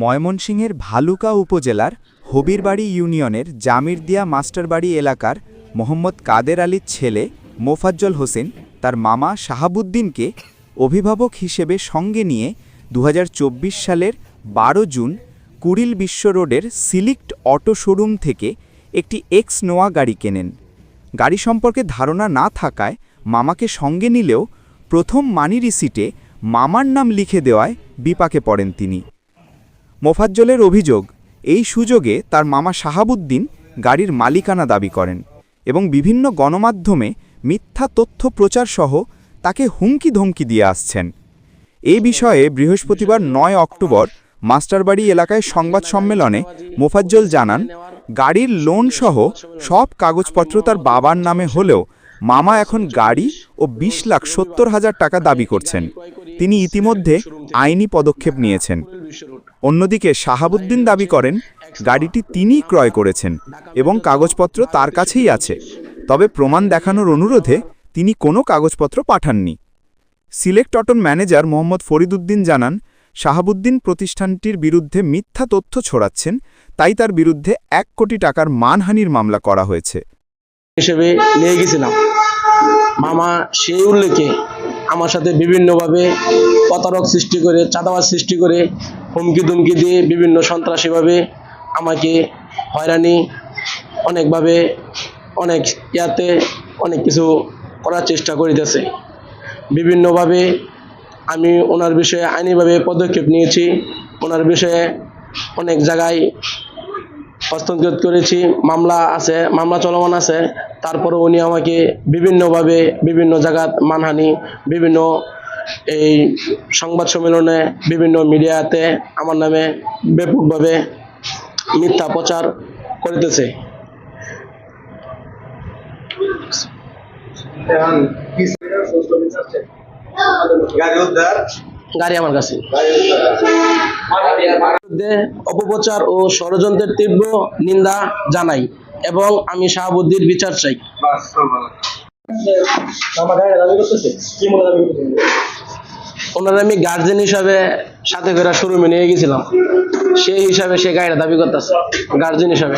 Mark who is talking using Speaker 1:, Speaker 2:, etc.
Speaker 1: ময়মনসিংহের ভালুকা উপজেলার হবিরবাড়ি ইউনিয়নের জামিরদিয়া মাস্টারবাড়ি এলাকার মোহাম্মদ কাদের আলীর ছেলে মোফাজ্জল হোসেন তার মামা শাহাবুদ্দিনকে অভিভাবক হিসেবে সঙ্গে নিয়ে দু হাজার চব্বিশ সালের বারো জুন কুড়িল বিশ্ব রোডের সিলিক্ট অটো শোরুম থেকে একটি এক্স নোয়া গাড়ি কেনেন। গাড়ি সম্পর্কে ধারণা না থাকায় মামাকে সঙ্গে নিলেও প্রথম মানি রিসিটে মামার নাম লিখে দেওয়ায় বিপাকে পড়েন তিনি। মোফাজ্জলের অভিযোগ, এই সুযোগে তার মামা শাহাবুদ্দিন গাড়ির মালিকানা দাবি করেন এবং বিভিন্ন গণমাধ্যমে মিথ্যা তথ্য প্রচার সহ তাকে হুমকি ধমকি দিয়ে আসছেন। এ বিষয়ে বৃহস্পতিবার নয় অক্টোবর মাস্টারবাড়ি এলাকায় সংবাদ সম্মেলনে মোফাজ্জল জানান, গাড়ির লোন সহ সব কাগজপত্র তার বাবার নামে হলেও মামা এখন গাড়ি ও বিশ লাখ সত্তর হাজার টাকা দাবি করছেন। তিনি ইতিমধ্যে আইনি পদক্ষেপ নিয়েছেন। অন্যদিকে শাহাবুদ্দিন দাবি করেন, গাড়িটি তিনিই ক্রয় করেছেন এবং কাগজপত্র তার কাছেই আছে। তবে প্রমাণ দেখানোর অনুরোধে তিনি কোনো কাগজপত্র পাঠাননি। সিলেক্ট অটন ম্যানেজার মোহাম্মদ ফরিদুদ্দিন জানান, শাহাবুদ্দিন প্রতিষ্ঠানটির বিরুদ্ধে মিথ্যা তথ্য ছড়াচ্ছেন, তাই তার বিরুদ্ধে এক কোটি টাকার মানহানির মামলা করা হয়েছে।
Speaker 2: হিসেবে নিয়ে গেছিলাম। মামা সেই উল্লেখে আমার সাথে বিভিন্নভাবে প্রতারক সৃষ্টি করে, চাঁদাবাজ সৃষ্টি করে, হুমকি দুমকি দিয়ে বিভিন্ন সন্ত্রাসীভাবে আমাকে হয়রানি অনেকভাবে অনেক ইয়াতে অনেক কিছু করার চেষ্টা করিতেছে। বিভিন্নভাবে আমি ওনার বিষয়ে আইনিভাবে পদক্ষেপ নিয়েছি, ওনার বিষয়ে অনেক জায়গায় হস্তক্ষেপ করেছি, মামলা আছে, মামলা চলমান আছে তারপরে উনি আমাকে বিভিন্নভাবে বিভিন্ন জায়গাত মানহানি, বিভিন্ন এই সংবাদ সম্মেলনে বিভিন্ন মিডিয়াতে আমার নামে ব্যাপকভাবে মিথ্যা প্রচার করিতেছে।
Speaker 3: গাড়ি
Speaker 2: আমার কাছে। অপপ্রচার ও ষড়যন্ত্রের তীব্র নিন্দা জানাই এবং আমি শাহাবুদ্দির বিচার চাই। ওনারা আমি গার্জেন হিসাবে সাথে করে শোরুমে নিয়ে গেছিলাম। সেই হিসাবে সে গাড়িটা দাবি করতেছে গার্জেন হিসাবে।